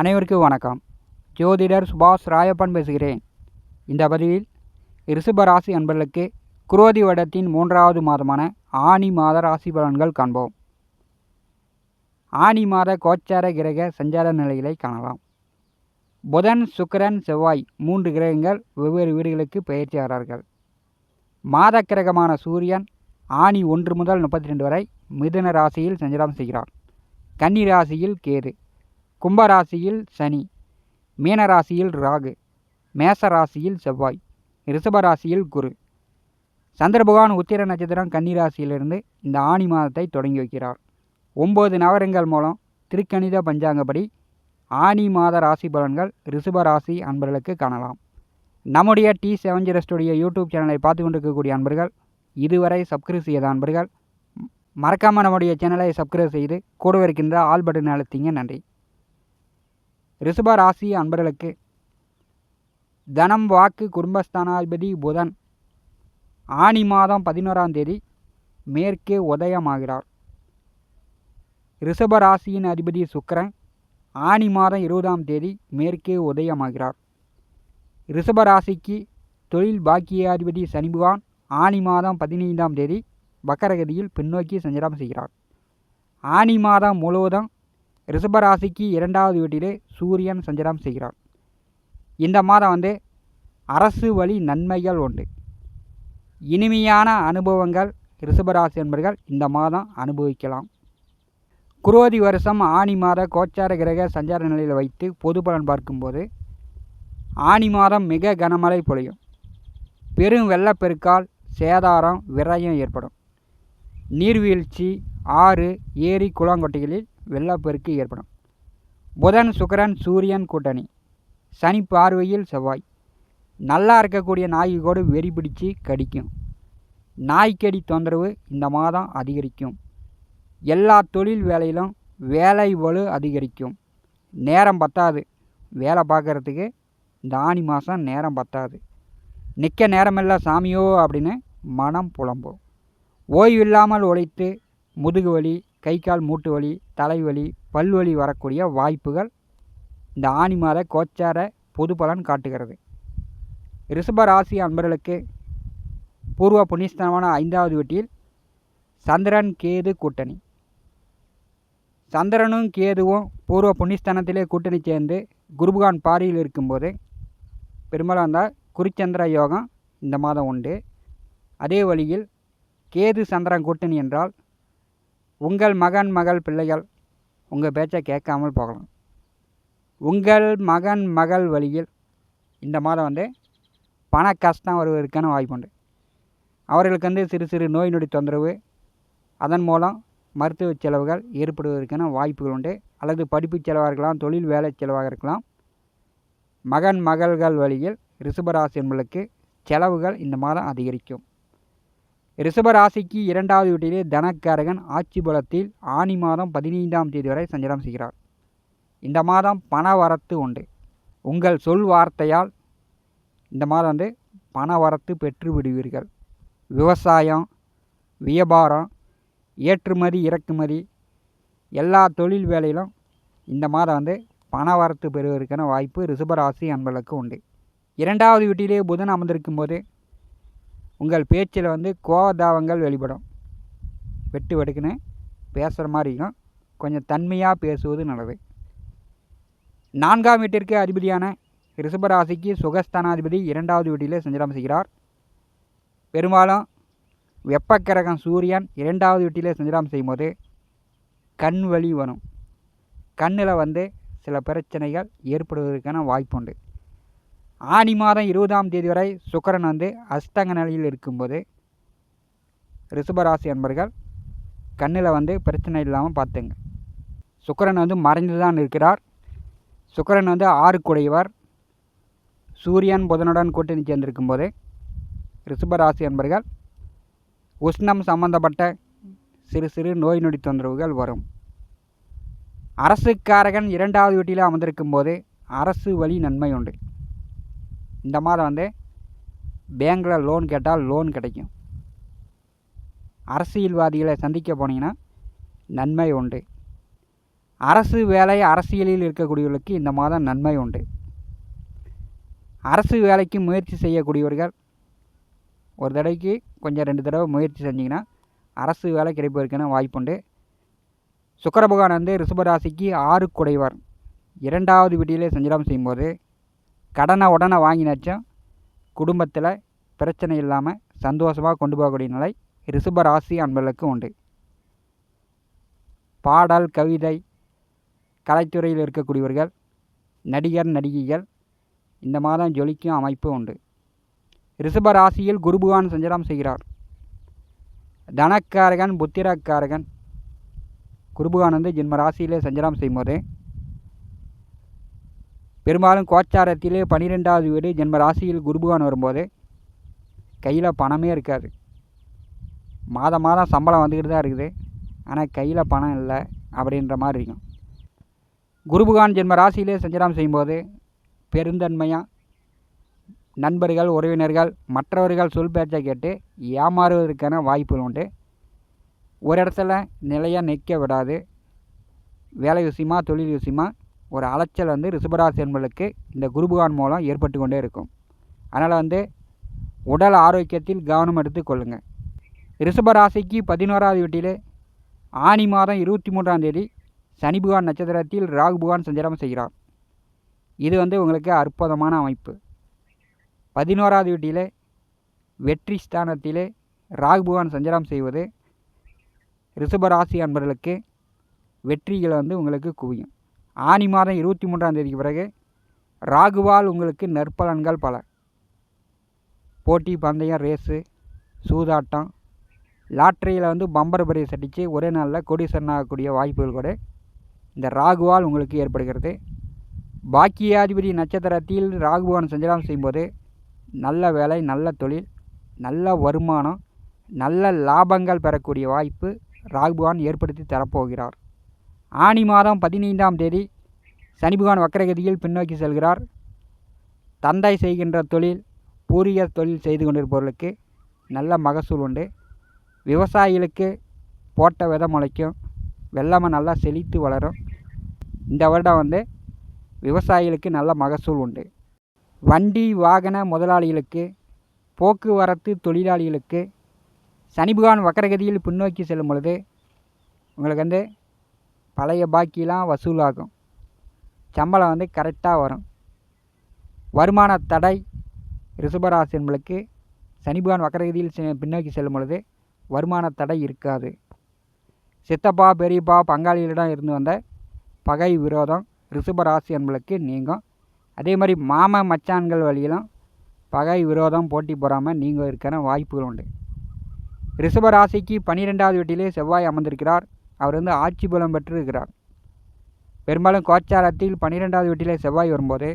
அனைவருக்கும் வணக்கம். ஜோதிடர் சுபாஷ் ராயப்பன் பேசுகிறேன். இந்த பதிவில் ரிஷப ராசி அன்பர்களுக்கு குரோதி வடத்தின் மூன்றாவது மாதமான ஆனி மாத ராசி பலன்கள் காண்போம். ஆனி மாத கோச்சார கிரக சஞ்சார நிலைகளை காணலாம். புதன் சுக்கிரன் செவ்வாய் மூன்று கிரகங்கள் வெவ்வேறு வீடுகளுக்கு பயிற்சியாகிறார்கள் மாத கிரகமான சூரியன் ஆனி ஒன்று முதல் முப்பத்தி ரெண்டு வரை மிதுன ராசியில் சஞ்சாரம் செய்கிறார். கன்னி ராசியில் கேது. கும்ப ராசியில் சனி மீன ராசியில் ராகு மேச ராசியில் செவ்வாய் ரிஷப ராசியில் குரு. சந்திரபகவான் உத்திர நட்சத்திரம் கன்னிராசியிலிருந்து இந்த ஆணி மாதத்தை தொடங்கி வைக்கிறார். ஒம்பது நவரங்கள் மூலம் திருக்கணித பஞ்சாங்கப்படி ஆனி மாத ராசி பலன்கள் ரிஷப ராசி அன்பர்களுக்கு காணலாம். நம்முடைய டி செவன் யூடியூப் சேனலை பார்த்து கொண்டிருக்கக்கூடிய அன்பர்கள் இதுவரை சப்ஸ்கிரைப் செய்யாத அன்பர்கள் மறக்காமல் நம்முடைய சேனலை சப்ஸ்கிரைப் செய்து கூட இருக்கின்ற ஆல் பட்டன் அழுத்திங்க. நன்றி. ரிஷப ராசி அன்பர்களுக்கு தனம் வாக்கு குடும்பஸ்தானாதிபதி புதன். ஆனி மாதம் பதினோராம் தேதி மேற்கே உதயமாகிறார். ரிஷப ராசியின் அதிபதி சுக்கரன் ஆனி மாதம் இருபதாம் தேதி மேற்கே உதயமாகிறார். ரிஷப ராசிக்கு தொழில் பாக்கியாதிபதி சனி ஆணி ஆனி மாதம் பதினைந்தாம் தேதி வக்கரகதியில் பின்னோக்கி சஞ்சாரம் செய்கிறார். ஆனி மாதம் முழுவதும் ரிஷபராசிக்கு இரண்டாவது வீட்டிலே சூரியன் சஞ்சாரம் செய்கிறார். இந்த மாதம் வந்து அரசு வழி நன்மைகள் உண்டு. இனிமையான அனுபவங்கள் ரிஷபராசி என்பர்கள் இந்த மாதம் அனுபவிக்கலாம். குரோதி வருஷம் ஆனி மாத கோச்சார கிரக சஞ்சார நிலையில் வைத்து பொது பலன் பார்க்கும்போது ஆனி மாதம் மிக கனமழை பொழியும். பெரும் வெள்ளப்பெருக்கால் சேதாரம் விரயம் ஏற்படும். நீர்வீழ்ச்சி ஆறு ஏரி குளங்கொட்டைகளில் வெள்ளப்பெருக்கு ஏற்படும். புதன் சுக்கரன் சூரியன் கூட்டணி. சனி பார்வையில் செவ்வாய். நல்லா இருக்கக்கூடிய நாய்கோடு வெறி பிடிச்சு கடிக்கும். நாய்க்கடி தொந்தரவு இந்த மாதம் அதிகரிக்கும். எல்லா தொழில் வேலையிலும் வேலை வலு அதிகரிக்கும். நேரம் பத்தாது. வேலை பார்க்குறதுக்கு இந்த ஆணி மாதம் நேரம் பத்தாது. நிற்க நேரமில்ல சாமியோ அப்படின்னு மனம் புலம்பும். ஓய்வில்லாமல் உழைத்து முதுகு வலி கை கால் மூட்டு வலி தலைவலி பல்வலி வரக்கூடிய வாய்ப்புகள் இந்த ஆணி மாத கோச்சார பொது பலன் காட்டுகிறது. ரிஷபராசி அன்பர்களுக்கு பூர்வ புண்ணியஸ்தானமான ஐந்தாவது வீட்டில் சந்திரன் கேது கூட்டணி. சந்திரனும் கேதுவும் பூர்வ புண்ணியஸ்தானத்திலே கூட்டணி சேர்ந்து குருபகான் பாரியில் இருக்கும்போது பெரும்பாலும் அந்த குருச்சந்திர யோகம் இந்த மாதம் உண்டு. அதே வழியில் கேது சந்திரன் கூட்டணி என்றால் உங்கள் மகன் மகள் பிள்ளைகள் உங்கள் பேச்சை கேட்காமல் போகலாம். உங்கள் மகன் மகள் வழியில் இந்த மாதம் வந்து பண கஷ்டம் வருவதற்கான வாய்ப்புண்டு அவர்களுக்கு வந்து சிறு சிறு நோய் நொடி தொந்தரவு அதன் மூலம் மருத்துவ செலவுகள் ஏற்படுவதற்கான வாய்ப்புகள் உண்டு. அல்லது படிப்பு செலவாக இருக்கலாம் தொழில் வேலை செலவாக இருக்கலாம். மகன் மகள்கள் வழியில் ரிஷபராசி என்பதற்கு செலவுகள் இந்த மாதம் அதிகரிக்கும். ரிஷபராசிக்கு இரண்டாவது வீட்டிலே தனக்காரகன் ஆட்சி பலத்தில் ஆனி மாதம் பதினைந்தாம் தேதி வரை சஞ்சாரம் செய்கிறார். இந்த மாதம் பண வரத்து உண்டு. உங்கள் சொல் வார்த்தையால் இந்த மாதம் வந்து பண வரத்து பெற்று விடுவீர்கள். விவசாயம் வியாபாரம் ஏற்றுமதி இறக்குமதி எல்லா தொழில் வேலையிலும் இந்த மாதம் வந்து பண வரத்து பெறுவதற்கான வாய்ப்பு ரிஷபராசி அன்பர்களுக்கு உண்டு. இரண்டாவது வீட்டிலே புதன் அமர்ந்திருக்கும் போது உங்கள் பேச்சில் வந்து கோபதாவங்கள் வெளிப்படும். வெட்டு வெடுக்குன்னு பேசுகிற மாதிரி இருக்கும். கொஞ்சம் தன்மையாக பேசுவது நல்லது. நான்காம் வீட்டிற்கு அதிபதியான ரிஷபராசிக்கு சுகஸ்தானாதிபதி இரண்டாவது வீட்டிலே சஞ்சாரம் செய்கிறார். பெரும்பாலும் வெப்பக்கிரகம் சூரியன் இரண்டாவது வீட்டிலே சஞ்சாரம் செய்யும்போது கண் வலி வரும். கண்ணில் வந்து சில பிரச்சனைகள் ஏற்படுவதற்கான வாய்ப்புண்டு ஆனி மாதம் இருபதாம் தேதி வரை சுக்கரன் வந்து அஸ்தங்க நிலையில் இருக்கும்போது ரிஷபராசி அன்பர்கள் கண்ணில் வந்து பிரச்சனை இல்லாமல் பார்த்துங்க. சுக்கரன் வந்து மறைந்து தான் இருக்கிறார். சுக்கரன் வந்து ஆறு குடையவர் சூரியன் புதனுடன் கூட்டணி சேர்ந்திருக்கும் போது ரிஷபராசி அன்பர்கள் உஷ்ணம் சம்பந்தப்பட்ட சிறு சிறு நோய் நொடி தொந்தரவுகள் வரும். அரசுக்காரகன் இரண்டாவது வீட்டில் அமர்ந்திருக்கும் போது அரசு வழி நன்மை உண்டு. இந்த மாதம் வந்து பேங்கில் லோன் கேட்டால் லோன் கிடைக்கும். அரசியல்வாதிகளை சந்திக்க போனீங்கன்னா நன்மை உண்டு. அரசு வேலை அரசியலில் இருக்கக்கூடியவர்களுக்கு இந்த மாதம் நன்மை உண்டு. அரசு வேலைக்கு முயற்சி செய்யக்கூடியவர்கள் ஒரு தடவைக்கு கொஞ்சம் ரெண்டு தடவை முயற்சி செஞ்சிங்கன்னா அரசு வேலை கிடைப்பதற்கான வாய்ப்புண்டு சுக்கர பகவான் வந்து ரிஷபராசிக்கு ஆறு குடைவார். இரண்டாவது வீட்டிலே சஞ்சாரம் செய்யும்போது கடனை உடனே வாங்கினாச்சும் குடும்பத்தில் பிரச்சனை இல்லாமல் சந்தோஷமாக கொண்டு போகக்கூடிய நிலை ரிஷப ராசி அன்பர்களுக்கு உண்டு. பாடல் கவிதை கலைத்துறையில் இருக்கக்கூடியவர்கள் நடிகர் நடிகைகள் இந்த மாதம் ஜொலிக்கும் அமைப்பு உண்டு. ரிஷப ராசியில் குருபுகான் சஞ்சலம் சஞ்சாரம் செய்கிறார். தனக்காரகன் புத்திரக்காரகன் குருபகான் வந்து ஜென்ம ராசியிலே சஞ்சலம் செய்யும்போது பெரும்பாலும் கோச்சாரத்திலே பன்னிரெண்டாவது வீடு ஜென்ம ராசியில் குருபகான் வரும்போது கையில் பணமே இருக்காது. மாதம் மாதம் சம்பளம் வந்துக்கிட்டு தான் இருக்குது. ஆனால் கையில் பணம் இல்லை அப்படின்ற மாதிரி இருக்கும். குருபகான் ஜென்ம ராசியிலே சஞ்சாரம் செய்யும்போது பெருந்தன்மையாக நண்பர்கள் உறவினர்கள் மற்றவர்கள் சொல் பேச்சை கேட்டு ஏமாறுவதற்கான வாய்ப்புகள் உண்டு. ஒரு இடத்துல நிலையாக நிற்க விடாது. வேலை விஷயமா தொழில் விஷயமா ஒரு அலைச்சல் வந்து ரிஷபராசி என்பதற்கு இந்த குருபகான் மூலம் ஏற்பட்டு கொண்டே இருக்கும். அதனால் வந்து உடல் ஆரோக்கியத்தில் கவனம் எடுத்து கொள்ளுங்கள் ரிஷபராசிக்கு பதினோராவது வீட்டிலே ஆனி மாதம் இருபத்தி மூன்றாம் தேதி சனி புகான் நட்சத்திரத்தில் ராகு புகான் சஞ்சாரம் செய்கிறார். இது வந்து உங்களுக்கு அற்புதமான அமைப்பு. பதினோராவது வீட்டிலே வெற்றி ஸ்தானத்திலே ராகு புகான் சஞ்சாரம் செய்வது ரிஷபராசி அன்பர்களுக்கு வெற்றிகள் வந்து உங்களுக்கு குவியும். ஆனி மாதம் இருபத்தி மூன்றாம் தேதிக்கு பிறகு ராகுவால் உங்களுக்கு நற்பலன்கள் பல. போட்டி பந்தயம் ரேஸு சூதாட்டம் லாட்ரியில் வந்து பம்பர் பிரைஸ் அடித்து ஒரே நாளில் கொடிசன் ஆகக்கூடிய வாய்ப்புகள் கூட இந்த ராகுவால் உங்களுக்கு ஏற்படுகிறது. பாக்கியாதிபதி நட்சத்திரத்தில் ராகுவான் சஞ்சாரம் செய்யும்போது நல்ல வேலை நல்ல தொழில் நல்ல வருமானம் நல்ல லாபங்கள் பெறக்கூடிய வாய்ப்பு ராகுவான் ஏற்படுத்தி தரப்போகிறார். ஆனி மாதம் பதினைந்தாம் தேதி சனி பகவான் வக்கரகதியில் பின்னோக்கி செல்கிறார். தந்தை செய்கின்ற தொழில் பூரிய தொழில் செய்து கொண்டிருப்பவர்களுக்கு நல்ல மகசூல் உண்டு. விவசாயிகளுக்கு போட்ட விதை முளைக்கும். வெள்ளமை நல்லா செழித்து வளரும். இந்த வருடம் வந்து விவசாயிகளுக்கு நல்ல மகசூல் உண்டு. வண்டி வாகன முதலாளிகளுக்கு போக்குவரத்து தொழிலாளிகளுக்கு சனி பகவான் வக்கரகதியில் பின்னோக்கி செல்லும் பொழுது உங்களுக்கு வந்து பழைய பாக்கிலாம் வசூலாகும். சம்பளம் வந்து கரெக்டாக வரும். வருமான தடை ரிஷபராசி என்பளுக்கு சனி வக்கரகதியில் பின்னோக்கி செல்லும் பொழுது வருமான தடை இருக்காது. சித்தப்பா பெரியப்பா பங்காளிகளிடம் இருந்து வந்த பகை விரோதம் ரிஷபராசி என்பளுக்கு நீங்கும். அதே மாதிரி மாம மச்சான்கள் வழியிலும் பகை விரோதம் போட்டி போடாமல் நீங்கள் இருக்கிற வாய்ப்புகள் உண்டு. ரிஷபராசிக்கு பன்னிரெண்டாவது வீட்டிலே செவ்வாய் அமர்ந்திருக்கிறார். அவர் வந்து ஆட்சி பலம் பெற்று இருக்கிறார் பெரும்பாலும் கோச்சாரத்தில் பன்னிரெண்டாவது வீட்டிலே செவ்வாய் வரும்போது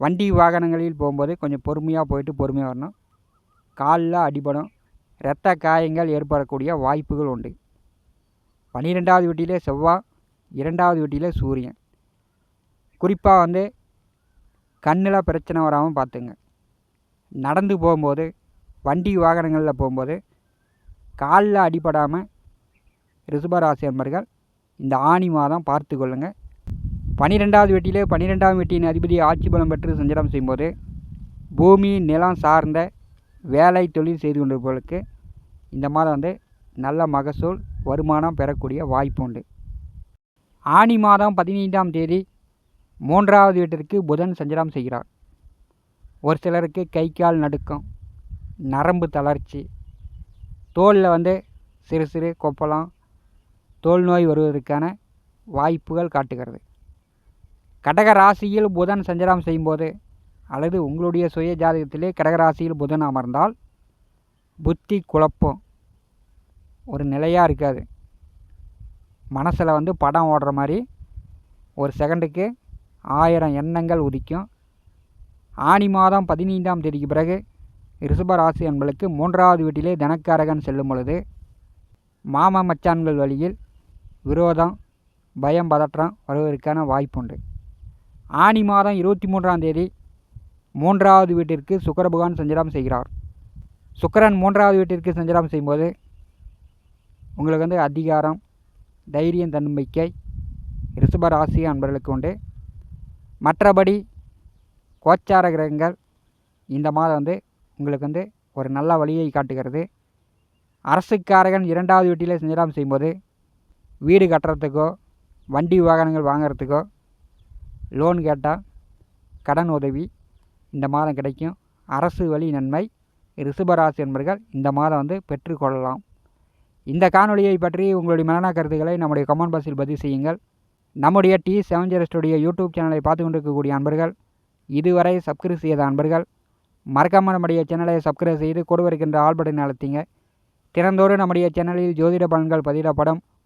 வண்டி வாகனங்களில் போகும்போது கொஞ்சம் பொறுமையாக போயிட்டு பொறுமையாக வரணும். காலில் அடிபடும். இரத்த காயங்கள் ஏற்படக்கூடிய வாய்ப்புகள் உண்டு. பன்னிரெண்டாவது வீட்டிலே செவ்வாய் இரண்டாவது வீட்டிலே சூரியன். குறிப்பாக வந்து கண்ணில் பிரச்சனை வராமல் பார்த்துங்க. நடந்து போகும்போது வண்டி வாகனங்களில் போகும்போது காலில் அடிபடாமல் ரிஷபராசி இந்த ஆணி மாதம் பார்த்து கொள்ளுங்கள் பன்னிரெண்டாவது வெட்டியிலே பனிரெண்டாம் வெட்டியின் அதிபதி ஆட்சி பலம் பெற்று சஞ்சாரம் செய்யும்போது பூமி நிலம் சார்ந்த வேலை தொழில் செய்து கொண்டிருப்பவர்களுக்கு இந்த மாதம் வந்து நல்ல மகசூல் வருமானம் பெறக்கூடிய வாய்ப்பு உண்டு. ஆனி மாதம் பதினைந்தாம் தேதி மூன்றாவது வீட்டிற்கு புதன் சஞ்சாரம் செய்கிறார். ஒரு சிலருக்கு கை கால் நடுக்கம் நரம்பு தளர்ச்சி தோலில் வந்து சிறு சிறு கொப்பளம் தோல் நோய் வருவதற்கான வாய்ப்புகள் காட்டுகிறது. கடக ராசியில் புதன் சஞ்சாரம் செய்யும்போது அல்லது உங்களுடைய சுய ஜாதகத்திலே கடகராசியில் புதன் அமர்ந்தால் புத்தி குழப்பம் ஒரு நிலையாக இருக்காது. மனசில் வந்து படம் ஓடுற மாதிரி ஒரு செகண்டுக்கு ஆயிரம் எண்ணங்கள் உதிக்கும். ஆனி மாதம் பதினைந்தாம் தேதிக்கு பிறகு ரிஷபராசி என்பளுக்கு மூன்றாவது வீட்டிலே தனக்காரகன் செல்லும் பொழுது மாம மச்சான்கள் வழியில் விரோதம் பயம் பதற்றம் வருவதற்கான வாய்ப்புண்டு. ஆனி மாதம் இருபத்தி மூன்றாம் தேதி மூன்றாவது வீட்டிற்கு சுக்கர பகவான் சஞ்சாரம் செய்கிறார். சுக்கரன் மூன்றாவது வீட்டிற்கு சஞ்சாரம் செய்யும்போது உங்களுக்கு வந்து அதிகாரம் தைரியம் தன்னம்பிக்கை ரிஷப ராசி அன்பர்களுக்கு உண்டு. மற்றபடி கோச்சார கிரகங்கள் இந்த மாதம் வந்து உங்களுக்கு வந்து ஒரு நல்ல வழியை காட்டுகிறது. அரசுக்காரகன் இரண்டாவது வீட்டிலே சஞ்சாரம் செய்யும்போது வீடு கட்டுறதுக்கோ வண்டி வாகனங்கள் வாங்குறதுக்கோ லோன் கேட்டால் கடன் உதவி இந்த மாதம் கிடைக்கும். அரசு வழி நன்மை ரிஷபராசி என்பர்கள் இந்த மாதம் வந்து பெற்றுக்கொள்ளலாம் இந்த காணொலியை பற்றி உங்களுடைய மனநா கருத்துக்களை நம்முடைய கமெண்ட் பாக்ஸில் பதிவு செய்யுங்கள். நம்முடைய T seven zero studio YouTube சேனலை பார்த்து கொண்டிருக்கக்கூடிய அன்பர்கள் இதுவரை சப்ஸ்கிரைப் செய்த அன்பர்கள் மறக்காமல் நம்முடைய சேனலை சப்ஸ்கிரைப் செய்து கொடுவருக்கின்ற இருக்கின்ற ஆல் பட்டனை அழுத்திங்க. நம்முடைய சேனலில் ஜோதிட பலன்கள் பதிவிடப்படும்.